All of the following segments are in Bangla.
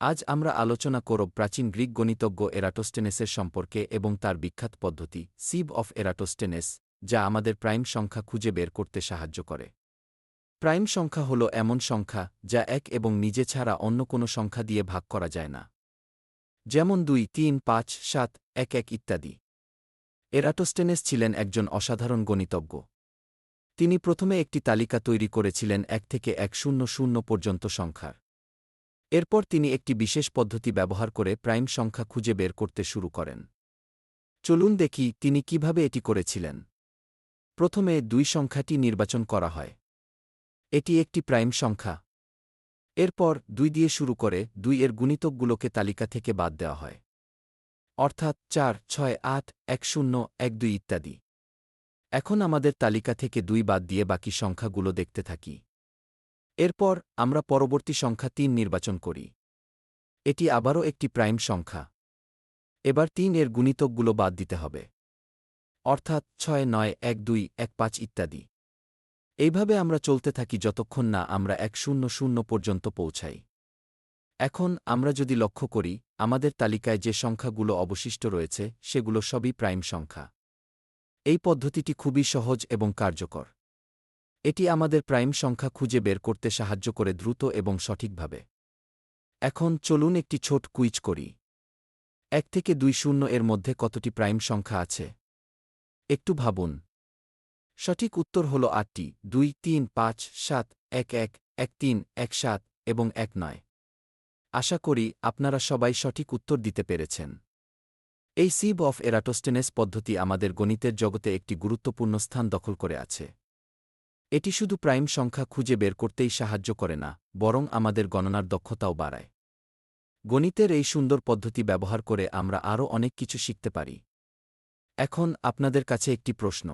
আজ আমরা আলোচনা করব প্রাচীন গ্রিক গণিতজ্ঞ এরাটোস্টেনেসের সম্পর্কে এবং তার বিখ্যাত পদ্ধতি, সিব অফ এরাটোস্টেনেস, যা আমাদের প্রাইম সংখ্যা খুঁজে বের করতে সাহায্য করে। প্রাইম সংখ্যা হল এমন সংখ্যা যা এক এবং নিজে ছাড়া অন্য কোনো সংখ্যা দিয়ে ভাগ করা যায় না। যেমন দুই, তিন, পাঁচ, সাত, এক এক ইত্যাদি। এরাটোস্টেনেস ছিলেন একজন অসাধারণ গণিতজ্ঞ। তিনি প্রথমে একটি তালিকা তৈরি করেছিলেন এক থেকে এক শূন্য শূন্য পর্যন্ত সংখ্যার। এরপর তিনি একটি বিশেষ পদ্ধতি ব্যবহার করে প্রাইম সংখ্যা খুঁজে বের করতে শুরু করেন। চলুন দেখি তিনি কীভাবে এটি করেছিলেন। প্রথমে দুই সংখ্যাটি নির্বাচন করা হয়। এটি একটি প্রাইম সংখ্যা। এরপর দুই দিয়ে শুরু করে দুই এর গুণিতকগুলোকে তালিকা থেকে বাদ দেওয়া হয়। অর্থাৎ চার, ছয়, আট, এক শূন্য, এক দুই ইত্যাদি। এখন আমাদের তালিকা থেকে দুই বাদ দিয়ে বাকি সংখ্যাগুলো দেখতে থাকি। এরপর, আমরা পরবর্তী সংখ্যা তিন নির্বাচন করি। এটি আবারও একটি প্রাইম সংখ্যা। এবার তিন এর গুণিতকগুলো বাদ দিতে হবে। অর্থাৎ ছয়, নয়, এক, দুই, এক, পাঁচ ইত্যাদি। এইভাবে আমরা চলতে থাকি যতক্ষণ না আমরা এক শূন্য শূন্য পর্যন্ত পৌঁছাই। এখন আমরা যদি লক্ষ্য করি, আমাদের তালিকায় যে সংখ্যাগুলো অবশিষ্ট রয়েছে, সেগুলো সবই প্রাইম সংখ্যা। এই পদ্ধতিটি খুবই সহজ এবং কার্যকর। এটি আমাদের প্রাইম সংখ্যা খুঁজে বের করতে সাহায্য করে দ্রুত এবং সঠিকভাবে। এখন চলুন একটি ছোট কুইজ করি। এক থেকে দুই শূন্য এর মধ্যে কতটি প্রাইম সংখ্যা আছে? একটু ভাবুন। সঠিক উত্তর হল আটটি, দুই, তিন, পাঁচ, সাত, এক এক এক, তিন, এক, সাত এবং এক, নয়। আশা করি আপনারা সবাই সঠিক উত্তর দিতে পেরেছেন। এই সিব অফ এরাটোস্টেনেস পদ্ধতি আমাদের গণিতের জগতে একটি গুরুত্বপূর্ণ স্থান দখল করে আছে। এটি শুধু প্রাইম সংখ্যা খুঁজে বের করতেই সাহায্য করে না, বরং আমাদের গণনার দক্ষতাও বাড়ায়। গণিতের এই সুন্দর পদ্ধতি ব্যবহার করে আমরা আরও অনেক কিছু শিখতে পারি। এখন আপনাদের কাছে একটি প্রশ্ন।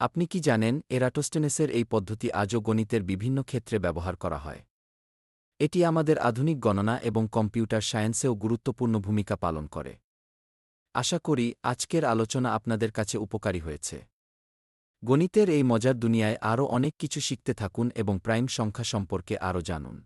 আপনি কি জানেন এরাটোস্টেনেসের এই পদ্ধতি আজও গণিতের বিভিন্ন ক্ষেত্রে ব্যবহার করা হয়? এটি আমাদের আধুনিক গণনা এবং কম্পিউটার সায়েন্সেও গুরুত্বপূর্ণ ভূমিকা পালন করে। আশা করি আজকের আলোচনা আপনাদের কাছে উপকারী হয়েছে। গণিতের এই মজার দুনিয়ায় আরও অনেক কিছু শিখতে থাকুন এবং প্রাইম সংখ্যা সম্পর্কে আরও জানুন।